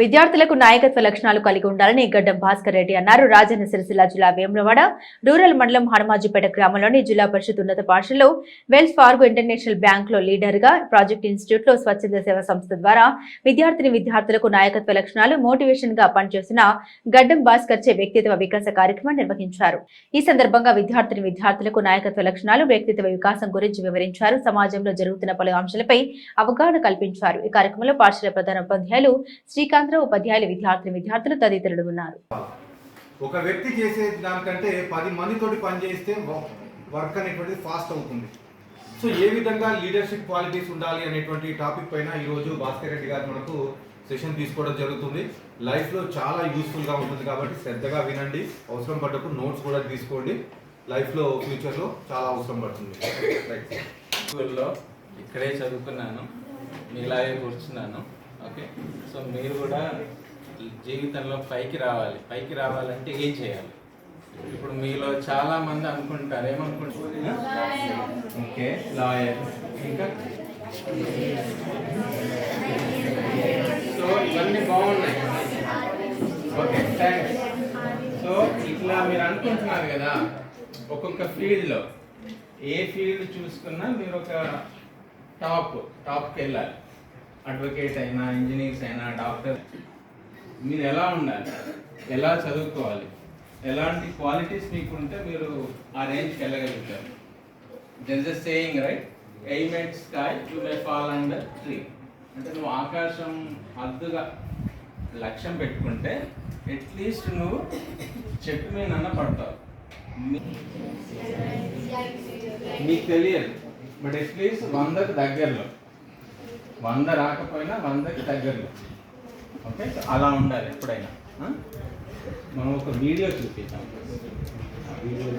విద్యార్థులకు నాయకత్వ లక్షణాలు కలిగి ఉండాలని గడ్డం భాస్కర్ రెడ్డి అన్నారు. రాజన్న సిరిసిల్ల జిల్లా వేములవాడ రూరల్ మండలం హనుమాజీపేట గ్రామంలోని జిల్లా పరిషత్ ఉన్నత పాఠశాలలో వెల్స్ ఫార్గో ఇంటర్నేషనల్ బ్యాంక్లో లీడర్గా ప్రాజెక్ట్ ఇన్స్టిట్యూట్లో స్వచ్ఛంద సేవ సంస్థ ద్వారా విద్యార్థిని విద్యార్థులకు నాయకత్వ లక్షణాలు మోటివేషన్గా పనిచేసిన గడ్డం భాస్కర్ చే వ్యక్తిత్వ వికాస కార్యక్రమం నిర్వహించారు. ఈ సందర్భంగా విద్యార్థిని విద్యార్థులకు నాయకత్వ లక్షణాలు వ్యక్తిత్వ వికాసం గురించి వివరించారు. సమాజంలో జరుగుతున్న పలు అంశాలపై అవగాహన కల్పించారు. ఈ కార్యక్రమంలో పాఠశాల ప్రధాన ఉపాధ్యాయులు శ్రీకాంతరావు ఉపాధ్యాయులు విద్యార్థిని విద్యార్థులు తదితరులు ఉన్నారు. ఒక వ్యక్తి చేసే దానికంటే పది మందితోటి పని చేస్తే వర్క్ అనేటువంటిది ఫాస్ట్ అవుతుంది. సో ఏ విధంగా లీడర్షిప్ క్వాలిటీస్ ఉండాలి అనేటువంటి టాపిక్ పైన ఈరోజు భాస్కర్ రెడ్డి గారు మనకు సెషన్ తీసుకోవడం జరుగుతుంది. లైఫ్లో చాలా యూస్ఫుల్గా ఉంటుంది కాబట్టి శ్రద్ధగా వినండి. అవసరం పడ్డప్పుడు నోట్స్ కూడా తీసుకోండి. లైఫ్లో ఫ్యూచర్లో చాలా అవసరం పడుతుంది. రైట్ స్కూల్లో ఇక్కడే చదువుకున్నాను. మీలాగే కూర్చున్నాను. ఓకే. సో మీరు కూడా జీవితంలో పైకి రావాలి. పైకి రావాలంటే ఏం చేయాలి? ఇప్పుడు మీలో చాలా మంది అనుకుంటారు. ఏమనుకుంటారు? ఓకే. లాయర్. ఇంకా? సో ఇవన్నీ బాగున్నాయి. ఓకే థ్యాంక్స్ సో ఇట్లా మీరు అనుకుంటున్నారు కదా ఒక్కొక్క ఫీల్డ్లో ఏ ఫీల్డ్ చూసుకున్నా మీరు ఒక టాప్ టాప్కి వెళ్ళాలి. అడ్వకేట్ అయినా ఇంజనీర్స్ అయినా డాక్టర్ మీరు ఎలా ఉండాలి? ఎలా చదువుకోవాలి? ఎలాంటి క్వాలిటీస్ మీకు ఉంటే మీరు ఆ రేంజ్కి వెళ్ళగలుగుతారు. Is saying right aim at sky you may fall under tree అంటే నువ్వు ఆకాశం హద్దుగా లక్ష్యం పెట్టుకుంటే అట్లీస్ట్ నువ్వు చెట్టు మీద పడతావు. మీకు తెలియదు. బట్ అట్లీస్ట్ వందకు దగ్గరలో. వంద రాకపోయినా వందకి దగ్గరలో ఓకే? అలా ఉండాలి ఎప్పుడైనా. మనం ఒక వీడియో చూపిద్దాం. ఆ వీడియో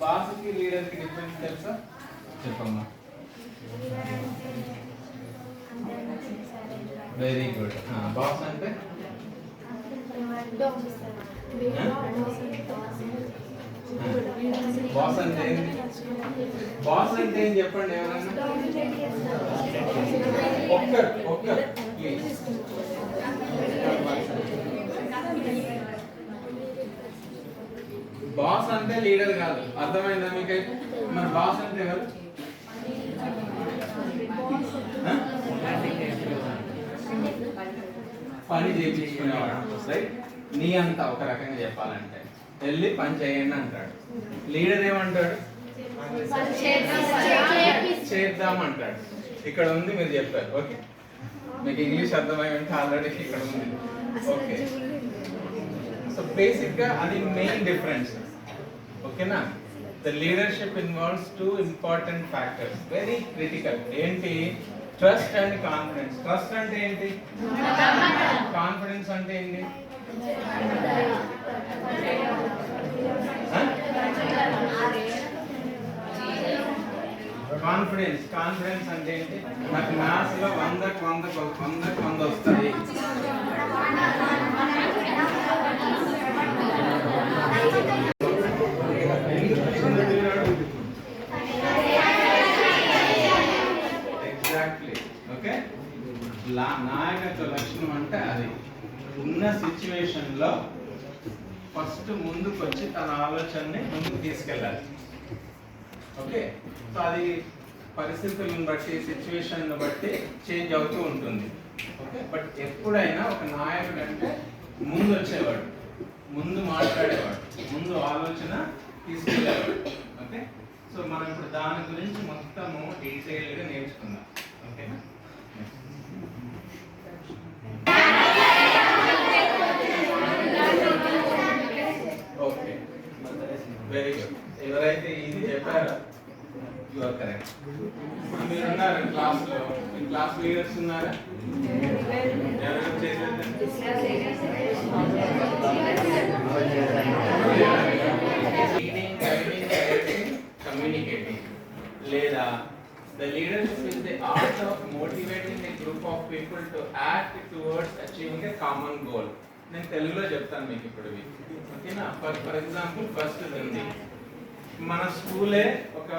బాస్కి లీడర్కి డిఫరెన్స్ తెలుసా? చెప్పమ్మా. వెరీ గుడ్ బాస్ అంటే? బాస్ అంటే బాస్ అంటే ఏం చెప్పండి ఎవరైనా ఒక్కరు ఒక్కరు ప్లీజ్ బాస్ అంటే లీడర్ కాదు. అర్థమైందా మీకైతే? మరి బాస్ అంటే ఎవరు? పని చేయించుకునేవాడు రైట్ నీ అంతా ఒక రకంగా చెప్పాలంటే. వెళ్ళి పని చేయండి అంటాడు. లీడర్ ఏమంటాడు? చేద్దాం అంటాడు ఇక్కడ ఉంది మీరు చెప్పారు. ఓకే. మీకు ఇంగ్లీష్ అర్థమై ఉంటే ఆల్రెడీ ఇక్కడ ఉంది. ఓకే. బేసిక్గా అది మెయిన్ డిఫరెన్స్ ఓకేనా the leadership involves two important factors very critical ఏంటి? ట్రస్ట్ అండ్ కాన్ఫిడెన్స్ ట్రస్ట్ అంటే ఏంటి? కాన్ఫిడెన్స్ అంటే ఏంటి? కాన్ఫిడెన్స్ కాన్ఫిడెన్స్ అంటే ఏంటి? నాకు మ్యాథ్స్లో వందకు వందకు వందకు వంద వస్తాయి. ఓకే నాయకత్వ లక్షణం అంటే అది. ఉన్న సిచ్యువేషన్లో ఫస్ట్ ముందుకు వచ్చి తన ఆలోచనని ముందుకు తీసుకెళ్ళాలి. ఓకే సో అది పరిస్థితులను బట్టి సిచ్యువేషన్ బట్టి చేంజ్ అవుతూ ఉంటుంది. ఓకే బట్ ఎప్పుడైనా ఒక నాయకుడు అంటే ముందు వచ్చేవాడు ముందు మాట్లాడేవాడు ముందు ఆలోచన తీసుకెళ్ళేవాడు. ఓకే? సో మనం ఇప్పుడు దాని గురించి మొత్తము డీటెయిల్గా నేర్చుకుందాం. ఓకేనా? ఓకే. వెరీ గుడ్ ఎవరైతే ఇది చెప్పారో యు ఆర్ కరెక్ట్ మీరు ఉన్నారు క్లాస్లో మీ క్లాస్ లీడర్స్ ఉన్నారా? ఎవరెవరు చేసేది? కమ్యూనికేటింగ్ లేదా the leadership is the art of motivating a group of people to act towards achieving a common goal నేను తెలుగులో చెప్తాను మీకు ఇప్పుడు ఇవి. ఓకేనా? ఫర్ ఫర్ ఎగ్జాంపుల్ ఫస్ట్ ఉంది. మన స్కూలే ఒక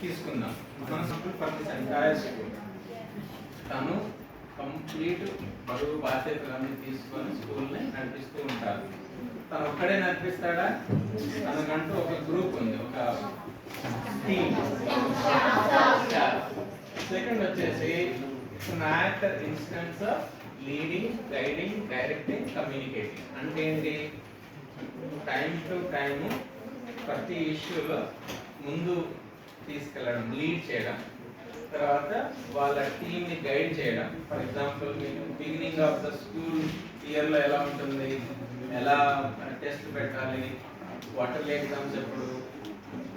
తీసుకుందాం. మన స్కూల్ ఫర్ తను కంప్లీట్ బరువు బాధ్యతలన్నీ తీసుకొని స్కూల్ని నడిపిస్తూ ఉంటారు. తను ఒక్కడే నడిపిస్తాడా? తనకంటూ ఒక గ్రూప్ ఉంది ఒక టీమ్. సెకండ్ వచ్చేసి actor instance of leading guiding directing communicating అంటే ఏంటి? టైం టు టైము ప్రతి ఇష్యూలో ముందు తీసుకెళ్ళడం లీడ్ చేయడం. తర్వాత వాళ్ళ టీమ్ని గైడ్ చేయడం. ఫర్ ఎగ్జాంపుల్ మీకు బిగినింగ్ ఆఫ్ ద స్కూల్ ఇయర్లో ఎలా ఉంటుంది? ఎలా టెస్ట్ పెట్టాలి? క్వార్టర్లీ ఎగ్జామ్స్ ఎప్పుడు?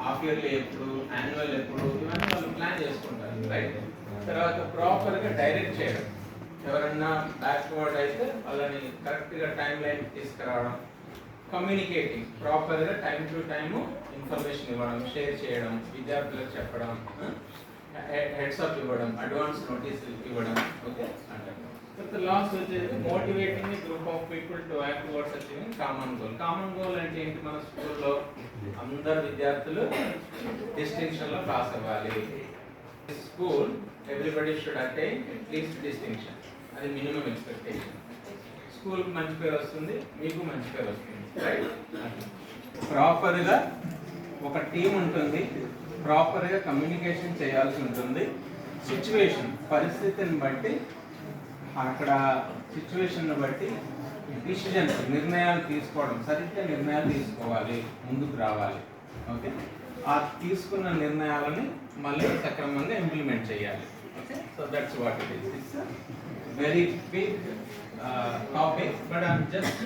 హాఫ్ ఇయర్లీ ఎప్పుడు? యాన్యువల్ ఎప్పుడు? ఇవన్నీ వాళ్ళు ప్లాన్ చేసుకుంటారు రైట్ తర్వాత ప్రాపర్గా డైరెక్ట్ చేయడం. ఎవరన్నా బ్యాక్వర్డ్ అయితే వాళ్ళని కరెక్ట్గా టైం లైన్ తీసుకురావడం. కమ్యూనికేటింగ్ ప్రాపర్గా టైం టు టైము ఇన్ఫర్మేషన్ ఇవ్వడం షేర్ చేయడం విద్యార్థులకు చెప్పడం హెడ్స్ అప్ ఇవ్వడం అడ్వాన్స్ నోటీస్ ఇవ్వడం ఓకే అంటే తర్వాత లాస్ట్ వచ్చేసి motivating group of people to act towards achieving common goal common goal అంటే ఏంటి? మన స్కూల్లో అందరు విద్యార్థులు డిస్టింక్షన్లో పాస్ అవ్వాలి. School everybody should attain at least distinction అది మినిమం ఎక్స్పెక్టేషన్ స్కూల్ మంచి పేరు వస్తుంది మీకు మంచి పేరు వస్తుంది రైట్ ప్రాపర్గా ఒక టీం ఉంటుంది. ప్రాపర్గా కమ్యూనికేషన్ చేయాల్సి ఉంటుంది. సిచ్యువేషన్ పరిస్థితిని బట్టి అక్కడ సిచ్యువేషన్ బట్టి డిసిజన్స్ నిర్ణయాలు తీసుకోవడం సరిగ్గా నిర్ణయాలు తీసుకోవాలి ముందుకు రావాలి. ఓకే ఆ తీసుకున్న నిర్ణయాలని మళ్ళీ సక్రమంగా ఇంప్లిమెంట్ చేయాలి. Okay so that's what it is it's very big topic but just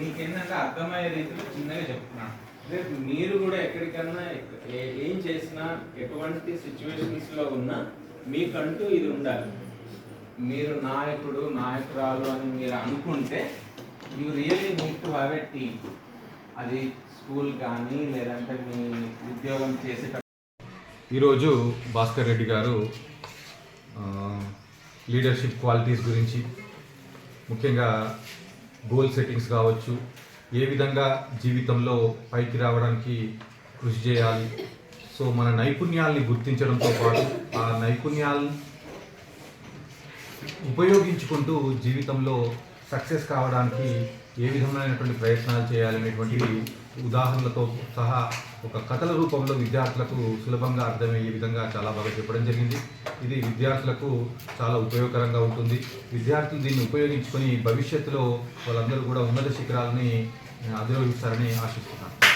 మీకు ఏంటంటే అర్థమయ్యే రీతిలో చిన్నగా చెప్తున్నాను. రేపు మీరు కూడా ఎక్కడికన్నా ఏం చేసినా ఎటువంటి సిచ్యువేషన్స్లో ఉన్నా మీకంటూ ఇది ఉండాలి. మీరు నాయకుడు నాయకురాలు అని మీరు అనుకుంటే you really need to have a team అది స్కూల్ కానీ లేదంటే మీ ఉద్యోగం చేసేట ఈరోజు భాస్కర్ రెడ్డి గారు లీడర్షిప్ క్వాలిటీస్ గురించి ముఖ్యంగా గోల్ సెట్టింగ్స్ కావచ్చు ఏ విధంగా జీవితంలో పైకి రావడానికి కృషి చేయాలి? సో మన నైపుణ్యాల్ని గుర్తించడంతో పాటు ఆ నైపుణ్యాలు ఉపయోగించుకుంటూ జీవితంలో సక్సెస్ కావడానికి ఏ విధమైనటువంటి ప్రయత్నాలు చేయాలనేటువంటి ఉదాహరణలతో సహా ఒక కథల రూపంలో విద్యార్థులకు సులభంగా అర్థమయ్యే విధంగా చాలా బాగా చెప్పడం జరిగింది. ఇది విద్యార్థులకు చాలా ఉపయోగకరంగా ఉంటుంది. విద్యార్థులు దీన్ని ఉపయోగించుకొని భవిష్యత్తులో వాళ్ళందరూ కూడా ఉన్నత శిఖరాలని అధిరోహిస్తారని ఆశిస్తున్నాను.